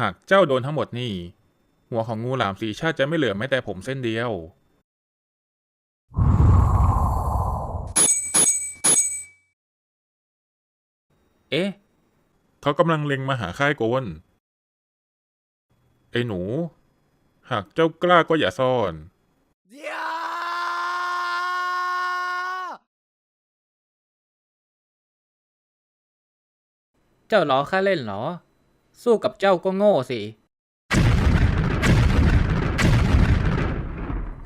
หากเจ้าโดนทั้งหมดนี่ หัวของงูหลามสีชาติจะไม่เหลือแม้แต่ผมเส้นเดียว เอ๊ะ เขากำลังเล็งมาหาค่ายโกนไอ้หนู หากเจ้ากล้าก็อย่าซ่อน เจ้าล้อข้าเล่นเหรอ สู้กับเจ้าก็โง่สิ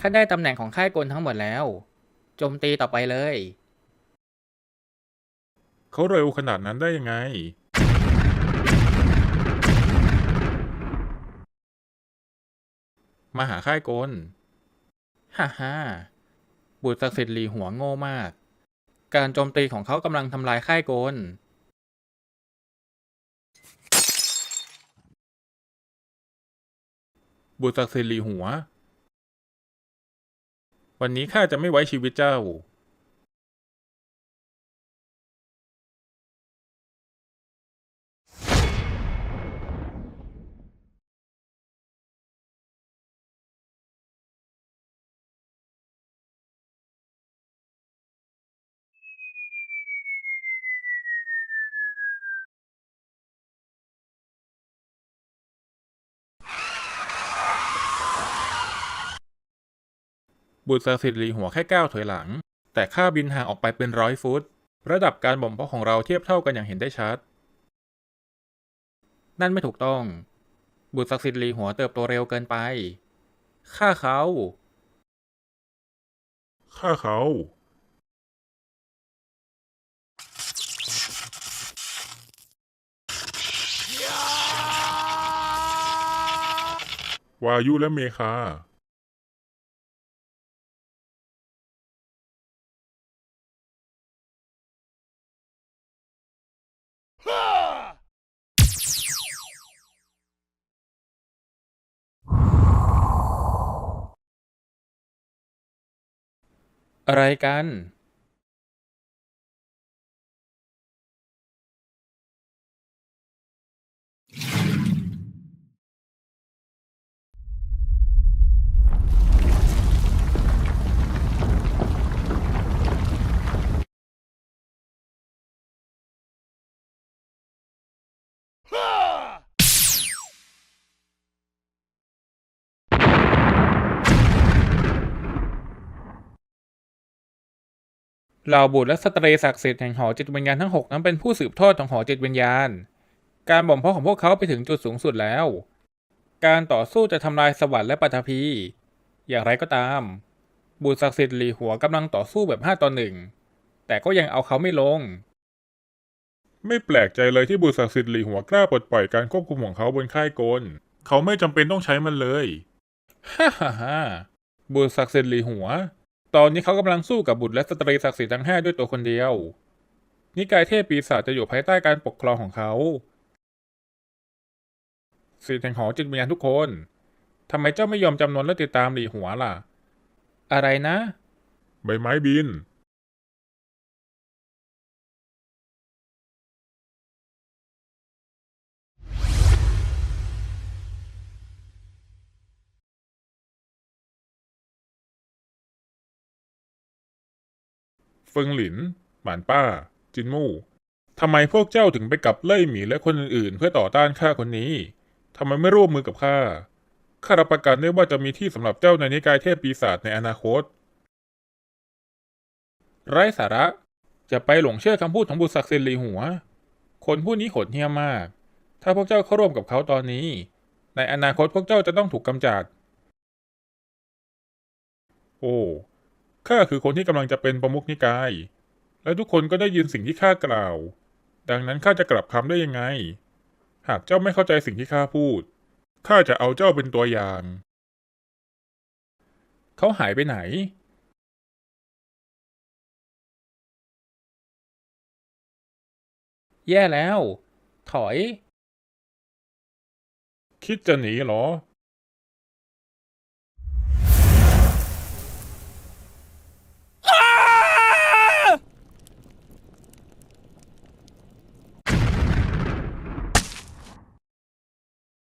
ข้าได้ตำแหน่งของค่ายกลทั้งหมดแล้ว โจมตีต่อไปเลย เขาเร็วขนาดนั้นได้ยังไง มาหาค่ายโกนฮ่าฮ่าบุตรศักดิ์สิทธิ์หลีหัวโง่มาก การโจมตีของเขากำลังทำลายค่ายโกน บุตรศักดิ์สิทธิ์หลีหัว วันนี้ข้าจะไม่ไว้ชีวิตเจ้า บุตรศักดิ์สิทธิ์หลีหัวแค่ก้าวถอยหลัง แต่ข้าบินห่างออกไปเป็นร้อยฟุต ระดับการบ่มเพาะของเราเทียบเท่ากันอย่างเห็นได้ชัด นั่นไม่ถูกต้อง บุตรศักดิ์สิทธิ์หลีหัวเติบโตเร็วเกินไป ฆ่าเขาฆ่าเขา วายุและเมคา อะไรกัน เหล่าบุตรและสตรีศักดิ์สิทธิ์แห่งหอจิตวิญญาณทั้งหกนั้นเป็นผู้สืบทอดของหอจิตวิญญาณ การบ่มเพาะของพวกเขาไปถึงจุดสูงสุดแล้ว การต่อสู้จะทำลายสวรรค์และปัทภีอย่างไรก็ตาม บุตรศักดิ์สิทธิ์หลีหัวกำลังต่อสู้แบบห้าต่อหนึ่งแต่ก็ยังเอาเขาไม่ลง ไม่แปลกใจเลยที่บุตรศักดิ์สิทธิ์หลีหัวกล้าปลดปล่อยการควบคุมของเขาบนค่ายโกนเขาไม่จำเป็นต้องใช้มันเลยฮ่าฮ่าฮ่าบุตรศักดิ์สิทธิ์หลีหัว ตอนนี้เขากำลังสู้กับบุตรและสตรีศักดิ์สิทธิ์ทั้งห้าด้วยตัวคนเดียว นิกายเทพปีศาจจะอยู่ภายใต้การปกครองของเขาสิทธิ์แห่งหอจิตวิญญาณทุกคนทำไมเจ้าไม่ยอมจำนวนและติดตามหลีหัวล่ะ อะไรนะ ใบไม้บิน เฟิงหลิน หมานป้า จินมู่ทำไมพวกเจ้าถึงไปกับเล่ยหมีและคนอื่นๆ เพื่อต่อต้านข้าคนนี้ทำไมไม่ร่วมมือกับข้าข้ารับประกันได้ว่าจะมีที่สำหรับเจ้าในนิกายเทพปีศาจในอนาคต ไร้สาระ จะไปหลงเชื่อคำพูดของบุตรศักดิ์สิทธิ์ลีหัว คนผู้นี้โหดเหี้ยมมาก ถ้าพวกเจ้าเข้าร่วมกับเขาตอนนี้ ในอนาคตพวกเจ้าจะต้องถูกกำจัด โอ้ ข้าคือคนที่กำลังจะเป็นประมุขนิกาย และทุกคนก็ได้ยินสิ่งที่ข้ากล่าว ดังนั้นข้าจะกลับคำได้ยังไง หากเจ้าไม่เข้าใจสิ่งที่ข้าพูด ข้าจะเอาเจ้าเป็นตัวอย่าง เขาหายไปไหน แย่แล้ว ถอย คิดจะหนีเหรอ